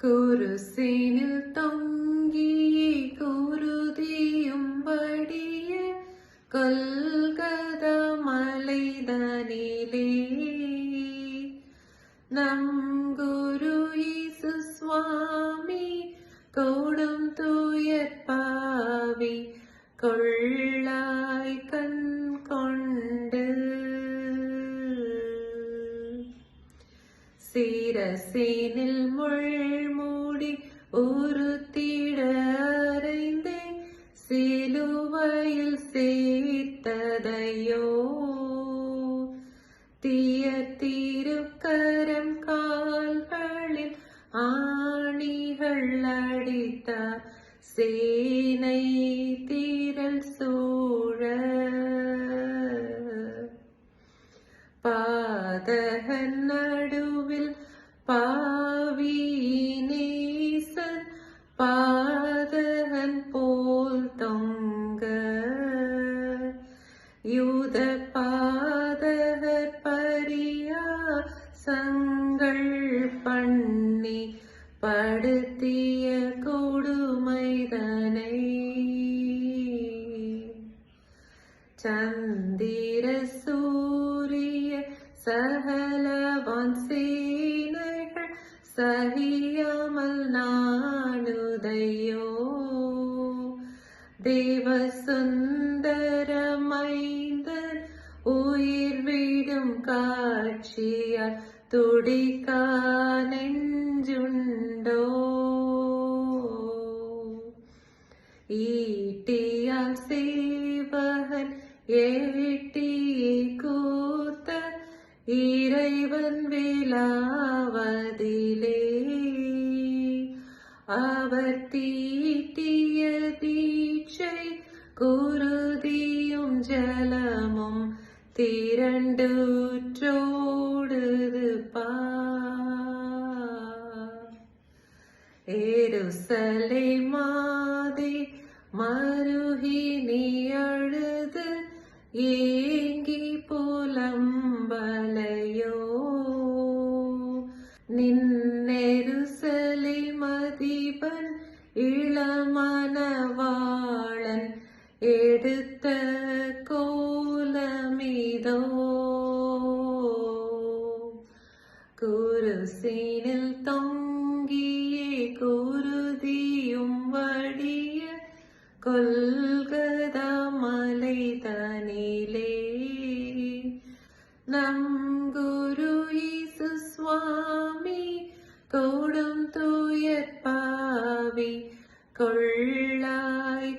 കുരുസേനിൽ തൊങ്കി കുരുതിയും പടിയ കൊൽകത മലൈതനിലേ. നം ഗുരു സ്വാമി കോടും തൂയപ്പ சிரசேனில் முள்மூடி உருத்திட அறைந்தே சிலுவையில் சேர்த்ததையோ. தீய திருக்கரம் கால்களில் ஆணிகள் அடித்த சேனை தீரல் சூழ யூத பாதகர் பரியா சங்கள் பண்ணி படுத்திய கொடுமைதனை. சந்திர சூரிய சகலவான் சேனைகள் சகியாமல் நானுதையோ. தேவசுந்த சுந்தரமைந்தன் உயிர் விடும் காட்சியால் துடிக்கா நெஞ்சுண்டோ ஈட்டியால் சேவகன் ஏட்டியை கூத்த இறைவன் விழாவதிலே அவர் தீட்டிய தீட்சை குரு திரண்டுற்றோடுது பா ஏருசலை மாதே மருகி நீ அழுது ஏங்கி புலம்பலையோ. நின்னெருசலை மதிபன் இளமனவாளன் எடுத்த കുരുസീനിൽ തൊങ്കിയേ കുരുതിയും വടിയ കൊൽഗത മലൈതനിലേ നം ഗുരു യേസു സ്വാമി കൊടും തുയർപ്പാവി കൊള്ളായി